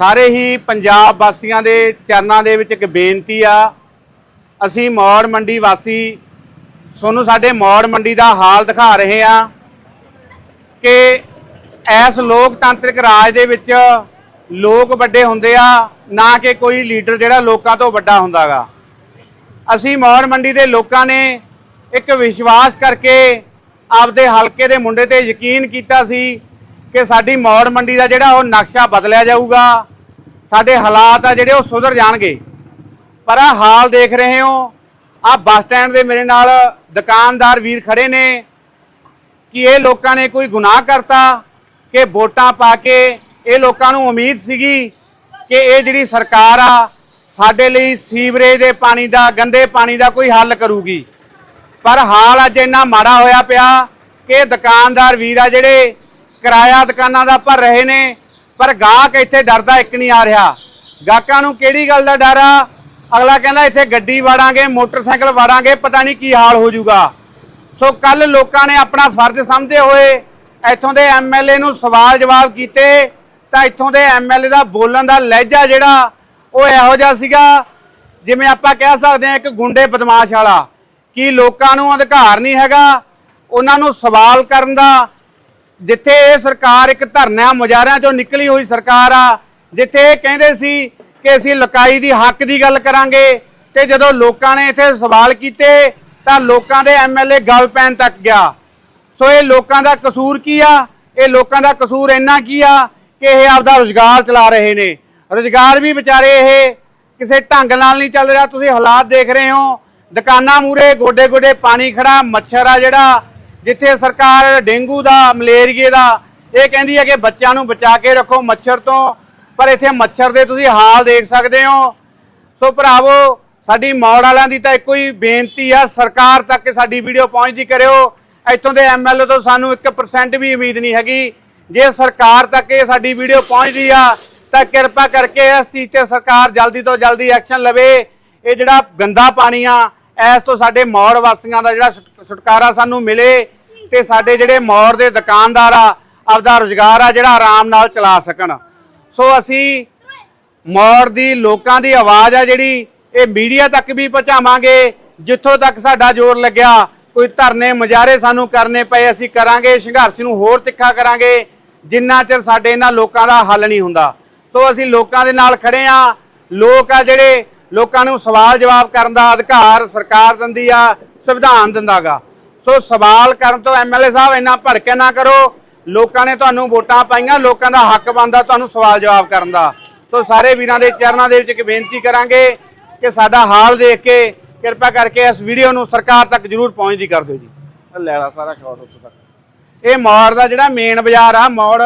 ਸਾਰੇ ਹੀ ਪੰਜਾਬ ਵਾਸੀਆਂ ਦੇ ਚਰਨਾਂ ਦੇ ਵਿੱਚ ਇੱਕ ਬੇਨਤੀ ਆ, ਅਸੀਂ ਮੌੜ ਮੰਡੀ ਵਾਸੀ ਤੁਹਾਨੂੰ ਸਾਡੇ ਮੌੜ ਮੰਡੀ ਦਾ ਹਾਲ ਦਿਖਾ ਰਹੇ ਆ ਕਿ ਇਸ ਲੋਕਤੰਤਰਿਕ ਰਾਜ ਦੇ ਵਿੱਚ ਲੋਕ ਵੱਡੇ ਹੁੰਦੇ ਆ, ਨਾ ਕਿ ਕੋਈ ਲੀਡਰ ਜਿਹੜਾ ਲੋਕਾਂ ਤੋਂ ਵੱਡਾ ਹੁੰਦਾਗਾ। ਅਸੀਂ ਮੌੜ ਮੰਡੀ ਦੇ ਲੋਕਾਂ ਨੇ ਇੱਕ ਵਿਸ਼ਵਾਸ ਕਰਕੇ ਆਪਦੇ ਹਲਕੇ ਦੇ ਮੁੰਡੇ ਤੇ ਯਕੀਨ ਕੀਤਾ ਸੀ ਕਿ ਸਾਡੀ ਮੌੜ ਮੰਡੀ ਦਾ ਜਿਹੜਾ ਉਹ ਨਕਸ਼ਾ ਬਦਲਿਆ ਜਾਊਗਾ। ਸਾਡੇ ਹਾਲਾਤ ਆ ਜਿਹੜੇ ਉਹ ਸੁਧਰ ਜਾਣਗੇ। ਪਰ ਆ ਹਾਲ ਦੇਖ ਰਹੇ ਹੋ ਆ ਬੱਸ ਸਟੈਂਡ ਦੇ ਮੇਰੇ ਨਾਲ ਦੁਕਾਨਦਾਰ ਵੀਰ ਖੜੇ ਨੇ ਕਿ ਇਹ ਲੋਕਾਂ ਨੇ ਕੋਈ ਗੁਨਾਹ ਕਰਤਾ, ਕਿ ਵੋਟਾਂ ਪਾ ਕੇ ਇਹ ਲੋਕਾਂ ਨੂੰ ਉਮੀਦ ਸੀਗੀ ਕਿ ਇਹ ਜਿਹੜੀ ਸਰਕਾਰ ਆ, ਸਾਡੇ ਲਈ ਸੀਵਰੇਜ ਦੇ ਪਾਣੀ ਦਾ, ਗੰਦੇ ਪਾਣੀ ਦਾ ਕੋਈ ਹੱਲ ਕਰੂਗੀ। ਪਰ ਹਾਲ ਅੱਜ ਇੰਨਾ ਮਾੜਾ ਹੋਇਆ ਪਿਆ ਕਿ ਦੁਕਾਨਦਾਰ ਵੀਰ ਆ ਜਿਹੜੇ ਕਿਰਾਇਆ ਦੁਕਾਨਾਂ ਦਾ ਭਰ ਰਹੇ ਨੇ ਪਰ ਗਾਹਕ ਇੱਥੇ ਡਰਦਾ ਇੱਕ ਨਹੀਂ ਆ ਰਿਹਾ। ਗਾਹਕਾਂ ਨੂੰ ਕਿਹੜੀ ਗੱਲ ਦਾ ਡਰ ਆ? ਅਗਲਾ ਕਹਿੰਦਾ ਇੱਥੇ ਗੱਡੀ ਵਾੜਾਂਗੇ, ਮੋਟਰਸਾਈਕਲ ਵਾੜਾਂਗੇ, ਪਤਾ ਨਹੀਂ ਕੀ ਹਾਲ ਹੋ ਜਾਊਗਾ। ਸੋ ਕੱਲ ਲੋਕਾਂ ਨੇ ਆਪਣਾ ਫਰਜ਼ ਸਮਝਦੇ ਹੋਏ, ਇੱਥੋਂ ਦੇ ਐਮਐਲਏ ਨੂੰ ਸਵਾਲ ਜਵਾਬ ਕੀਤੇ, ਤਾਂ ਇੱਥੋਂ ਦੇ ਐਮਐਲਏ ਦਾ ਬੋਲਣ ਦਾ ਲਹਿਜਾ ਜਿਹੜਾ, ਉਹ ਇਹੋ ਜਿਹਾ ਸੀਗਾ, ਜਿਵੇਂ ਆਪਾਂ ਕਹਿ ਸਕਦੇ ਹਾਂ ਇੱਕ ਗੁੰਡੇ ਬਦਮਾਸ਼ ਵਾਲਾ, ਕਿ ਲੋਕਾਂ ਨੂੰ ਅਧਿਕਾਰ ਨਹੀਂ ਹੈਗਾ, ਉਹਨਾਂ ਨੂੰ ਸਵਾਲ ਕਰਨ ਦਾ ਜਿੱਥੇ ਇਹ ਸਰਕਾਰ ਇੱਕ ਧਰਨਿਆਂ ਮੁਜ਼ਾਹਰਿਆਂ ਚੋਂ ਨਿਕਲੀ ਹੋਈ ਸਰਕਾਰ ਆ, ਜਿੱਥੇ ਇਹ ਕਹਿੰਦੇ ਸੀ ਕਿ ਅਸੀਂ ਲਕਾਈ ਦੀ ਹੱਕ ਦੀ ਗੱਲ ਕਰਾਂਗੇ ਤੇ ਜਦੋਂ ਲੋਕਾਂ ਨੇ ਇੱਥੇ ਸਵਾਲ ਕੀਤੇ, ਤਾਂ ਲੋਕਾਂ ਦੇ ਐਮਐਲਏ ਗੱਲ ਪੈਣ ਤੱਕ ਗਿਆ। ਸੋ ਇਹ ਲੋਕਾਂ ਦਾ ਕਸੂਰ ਕੀ ਆ? ਇਹ ਲੋਕਾਂ ਦਾ ਕਸੂਰ ਇੰਨਾ ਕੀ ਆ ਕਿ ਇਹ ਆਪਦਾ ਰੋਜ਼ਗਾਰ ਚਲਾ ਰਹੇ ਨੇ। ਰੋਜ਼ਗਾਰ ਵੀ ਵਿਚਾਰੇ ਇਹ ਕਿਸੇ ਢੰਗ ਨਾਲ ਨਹੀਂ ਚੱਲ ਰਿਹਾ। ਤੁਸੀਂ ਹਾਲਾਤ ਦੇਖ ਰਹੇ ਹੋ, ਦੁਕਾਨਾਂ ਮੂਰੇ ਗੋਡੇ ਗੋਡੇ ਪਾਣੀ ਖੜਾ, ਮੱਛਰ ਆ ਜਿਹੜਾ ਜਿੱਥੇ ਸਰਕਾਰ ਡੇਂਗੂ ਦਾ, ਮਲੇਰੀਏ ਦਾ, ਇਹ ਕਹਿੰਦੀ ਹੈ ਕਿ ਬੱਚਿਆਂ ਨੂੰ ਬਚਾ ਕੇ ਰੱਖੋ ਮੱਛਰ ਤੋਂ, ਪਰ ਇੱਥੇ ਮੱਛਰ ਦੇ ਤੁਸੀਂ ਹਾਲ ਦੇਖ ਸਕਦੇ ਹੋ। ਸੋ ਭਰਾਵੋ, ਸਾਡੀ ਮੌੜ ਵਾਲਿਆਂ ਦੀ ਤਾਂ ਇੱਕੋ ਹੀ ਬੇਨਤੀ ਆ, ਸਰਕਾਰ ਤੱਕ ਸਾਡੀ ਵੀਡੀਓ ਪਹੁੰਚਦੀ ਕਰਿਓ। ਇੱਥੋਂ ਦੇ ਐਮਐਲਏ ਤੋਂ ਸਾਨੂੰ 1% ਵੀ ਉਮੀਦ ਨਹੀਂ ਹੈਗੀ। ਜੇ ਸਰਕਾਰ ਤੱਕ ਇਹ ਸਾਡੀ ਵੀਡੀਓ ਪਹੁੰਚਦੀ ਆ, ਤਾਂ ਕਿਰਪਾ ਕਰਕੇ ਇਸ ਚੀਜ਼ ਤੇ ਸਰਕਾਰ ਜਲਦੀ ਤੋਂ ਜਲਦੀ ਐਕਸ਼ਨ ਲਵੇ। ਇਹ ਜਿਹੜਾ ਗੰਦਾ ਪਾਣੀ ਆ ਇਸ ਤੋਂ ਸਾਡੇ ਮੌੜ ਵਾਸੀਆਂ ਦਾ ਜਿਹੜਾ ਛੁਟ- ਛੁਟਕਾਰਾ ਸਾਨੂੰ ਮਿਲੇ ਤੇ ਸਾਡੇ ਜਿਹੜੇ ਮੌੜ ਦੇ ਦੁਕਾਨਦਾਰ ਆ, ਆਪਦਾ ਰੋਜ਼ਗਾਰ ਆ ਜਿਹੜਾ ਆਰਾਮ ਨਾਲ ਚਲਾ ਸਕਣ। ਸੋ ਅਸੀਂ ਮੌੜ ਦੀ ਲੋਕਾਂ ਦੀ ਆਵਾਜ਼ ਆ ਜਿਹੜੀ, ਇਹ ਮੀਡੀਆ ਤੱਕ ਵੀ ਪਹੁੰਚਾਵਾਂਗੇ, ਜਿੱਥੋਂ ਤੱਕ ਸਾਡਾ ਜ਼ੋਰ ਲੱਗਿਆ, ਕੋਈ ਧਰਨੇ ਮੁਜ਼ਾਹਰੇ ਸਾਨੂੰ ਕਰਨੇ ਪਏ, ਅਸੀਂ ਕਰਾਂਗੇ, ਸੰਘਰਸ਼ ਨੂੰ ਹੋਰ ਤਿੱਖਾ ਕਰਾਂਗੇ, ਜਿੰਨਾ ਚਿਰ ਸਾਡੇ ਇਹਨਾਂ ਲੋਕਾਂ ਦਾ ਹੱਲ ਨਹੀਂ ਹੁੰਦਾ। ਸੋ ਅਸੀਂ ਲੋਕਾਂ ਦੇ ਨਾਲ ਖੜੇ ਆ, ਲੋਕ ਆ ਜਿਹੜੇ ਲੋਕਾਂ ਨੂੰ ਸਵਾਲ ਜਵਾਬ ਕਰਨ ਦਾ ਅਧਿਕਾਰ ਸਰਕਾਰ ਦਿੰਦੀ ਆ ਸੰਵਿਧਾਨ ਦਿੰਦਾਗਾ। ਸੋ ਸਵਾਲ ਕਰਨ ਤੋਂ ਐਮਐਲਏ ਸਾਹਿਬ ਇੰਨਾ ਭੜਕੇ ਨਾ ਕਰੋ ਲੋਕਾਂ ਨੇ ਤੁਹਾਨੂੰ ਵੋਟਾਂ ਪਾਈਆਂ ਲੋਕਾਂ ਦਾ ਹੱਕ ਬਣਦਾ ਤੁਹਾਨੂੰ ਸਵਾਲ ਜਵਾਬ ਕਰਨ ਦਾ। ਸੋ ਸਾਰੇ ਵੀਰਾਂ ਦੇ ਚਰਨਾਂ ਦੇ ਵਿੱਚ ਇੱਕ ਬੇਨਤੀ ਕਰਾਂਗੇ ਕਿ ਸਾਡਾ ਹਾਲ ਦੇਖ ਕੇ ਕਿਰਪਾ ਕਰਕੇ ਇਸ ਵੀਡੀਓ ਨੂੰ ਸਰਕਾਰ ਤੱਕ ਜਰੂਰ ਪਹੁੰਚਦੀ ਕਰ ਦਿਓ ਜੀ। ਆਹ ਲੈ ਲਾ ਸਾਰਾ ਸ਼ਾਟ ਉੱਥੋਂ ਤੱਕ। ਇਹ ਮੌੜ ਦਾ ਜਿਹੜਾ ਮੇਨ ਬਾਜ਼ਾਰ ਆ ਮੌੜ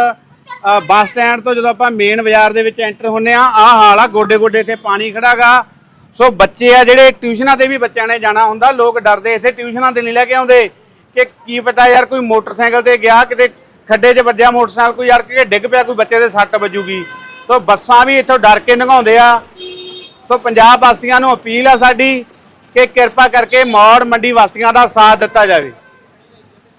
ਬੱਸ ਸਟੈਂਡ ਤੋਂ ਜਦੋਂ ਆਪਾਂ ਮੇਨ ਬਾਜ਼ਾਰ ਦੇ ਵਿੱਚ ਐਂਟਰ ਹੁੰਨੇ ਆ ਆਹ ਹਾਲ ਆ ਗੋਡੇ ਗੋਡੇ ਇੱਥੇ ਪਾਣੀ ਖੜਾਗਾ ਸੋ ਬੱਚੇ ਆ ਜਿਹੜੇ ਟਿਊਸ਼ਨਾਂ ਤੇ ਵੀ ਬੱਚਿਆਂ ਨੇ ਜਾਣਾ ਹੁੰਦਾ, ਲੋਕ ਡਰਦੇ ਇੱਥੇ ਟਿਊਸ਼ਨਾਂ ਤੇ ਨਹੀਂ ਲੈ ਕੇ ਆਉਂਦੇ। ਕਿ ਕੀ ਪਤਾ ਯਾਰ ਕੋਈ ਮੋਟਰਸਾਈਕਲ ਤੇ ਗਿਆ, ਕਿਤੇ ਖੱਡੇ 'ਚ ਵੱਜਿਆ ਮੋਟਰਸਾਈਕਲ, ਕੋਈ ਯਾਰ ਕਿ ਡਿੱਗ ਪਿਆ, ਕੋਈ ਬੱਚੇ ਦੇ ਸੱਟ ਵੱਜੂਗੀ। ਸੋ ਬੱਸਾਂ ਵੀ ਇੱਥੋਂ ਡਰ ਕੇ ਲੰਘਾਉਂਦੇ ਆ। ਸੋ ਪੰਜਾਬ ਵਾਸੀਆਂ ਨੂੰ ਅਪੀਲ ਆ ਸਾਡੀ ਕਿ ਕਿਰਪਾ ਕਰਕੇ ਮੌੜ ਮੰਡੀ ਵਾਸੀਆਂ ਦਾ ਸਾਥ ਦਿੱਤਾ ਜਾਵੇ।